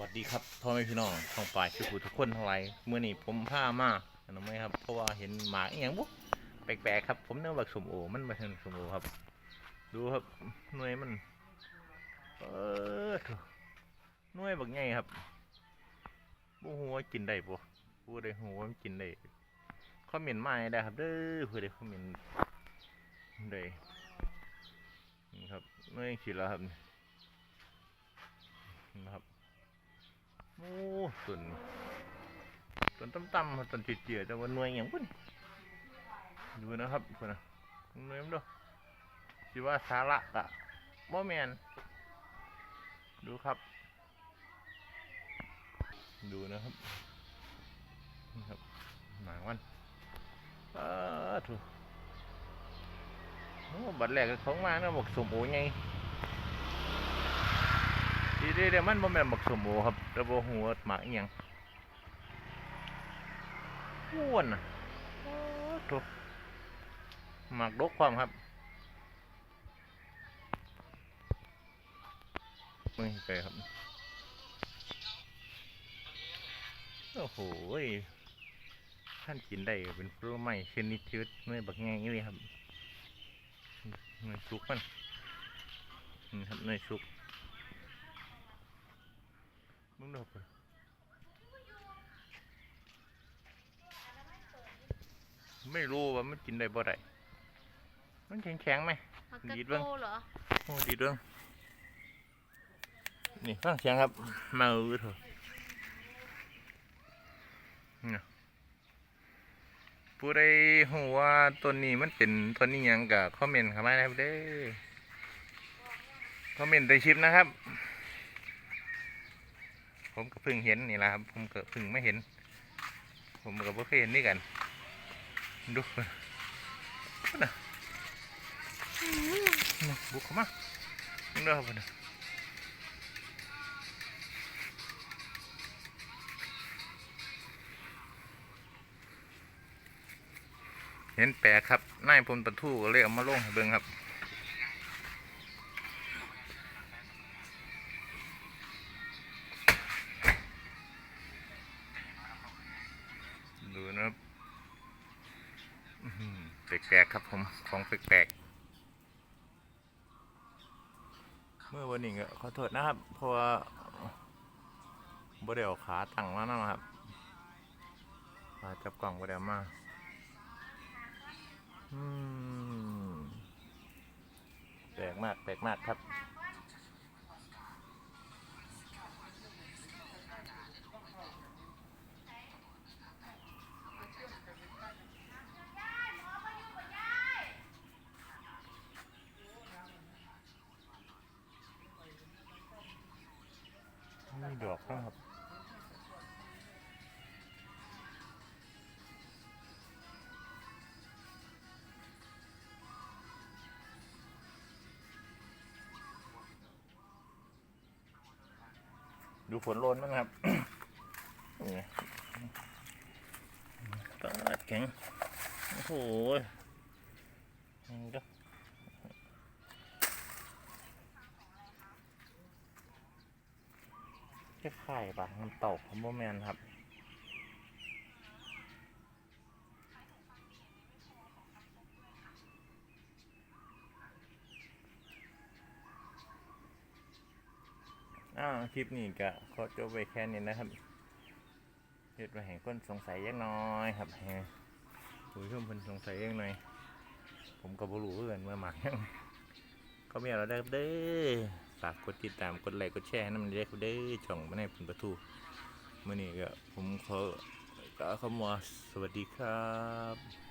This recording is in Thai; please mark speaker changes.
Speaker 1: วัสดีครับพ่อแม่พี่น้องท้องปลายคือผู้ทุกคนทั้งหลายเมื่อนี้ผมพามาอันนั้นไหมครับ เพราะว่าเห็นหมาอีหยังบุ๊แปลกๆครับผมเนื้อบักสมโอมันมาเห็นสมโอครับ ดูครับหน่วยมันเออหน่วยบักใหญ่ครับบูหัวกินได้ปะบูได้หัวมันกินได้คอมเมนต์มาให้ได้ครับเด้อเพื่อได้คอมเมนต์ได้นี่ครับหน่วยขีดแล้วครับนะครับ โอ้ส่วนส่วนต่ำๆครับส่วนเจียๆแต่ว่าหน่วยอย่างพุ่นดูนะครับพุ่นนะหน่วยมันดูสิว่าสาระกะบ่แมนดูครับ ดูนะครับนี่ครับหมาวันเอ้าถูโอ้บัดแรกก็เขามาเนาะบอกสมโอไง เดี๋ยวมันบ่แม่นบักสมโอครับแต่บ่ฮู้ว่าหมากอีหยังอ้วนน่ะโอ้โถหมากดกความครับมึงไปครับ โอ้โหท่านกินได้เป็นผลไม้ชนิดชีวิตไม่บักงงนี่เลยครับเนยสุกมันนี่ครับเนยสุก มึงดูไปไม่รู้ว่ามันกินได้บ่ได้มันแข็งแข็งๆไหม
Speaker 2: ผักกา
Speaker 1: ดี
Speaker 2: ด
Speaker 1: ดเบิ่ง
Speaker 2: โตเหรอ
Speaker 1: โอ้ดีด้วยนี่ฟังเสียงครับ มาอือเถอะนี่ผู้ใดหูว่าต้นนี้มันเป็นต้นนี้ยังกับคอมเมนต์เข้ามานะครับเด้อคอมเมนต์ใต้คลิปนะครับ ผมก็เพิ่งเห็นนี่แหละครับ ผมก็เพิ่งไม่เห็น ผมก็บ่เคยเห็นนี่กันดูนะบุกเข้ามาเด้อครับนะเห็นแปลกครับนายพลประทูก็เลยเอามาลงให้เบิ่งครับ แปลกๆครับผมของแปลกๆเมื่อวันนี้ก็ขอโทษนะครับ เพราะว่าบ่ได้เอาขาตั้งมานะครับขาจับกล่องบ่ได้เอามาอืมแปลกมากแปลกมากครับ มีดอกนะ ครับดูฝนโรนบ้างครับนี่ปาดแข็ง โอ้โหนี่ก็ คล้ายๆปะน้ำตกของโบแมนครับอ้าวคลิปนี้ก็ขอจบไปแค่นี้นะครับเฮ็ดมาแห่งคนสงสัยยังน้อยครับให้ผู้ชมเพิ่นสงสัยยังหน่อย ผมก็บ่รู้คือนเมื่อหมากยังก็มีอะไรได้เด้อ ฝากกดติดตามกดไลค์กดแชร์ให้นำเด้อครับเด้อช่องมาในผลประตูเมื่อนี้ก็ผมขอกล่าวคำว่าสวัสดีครับ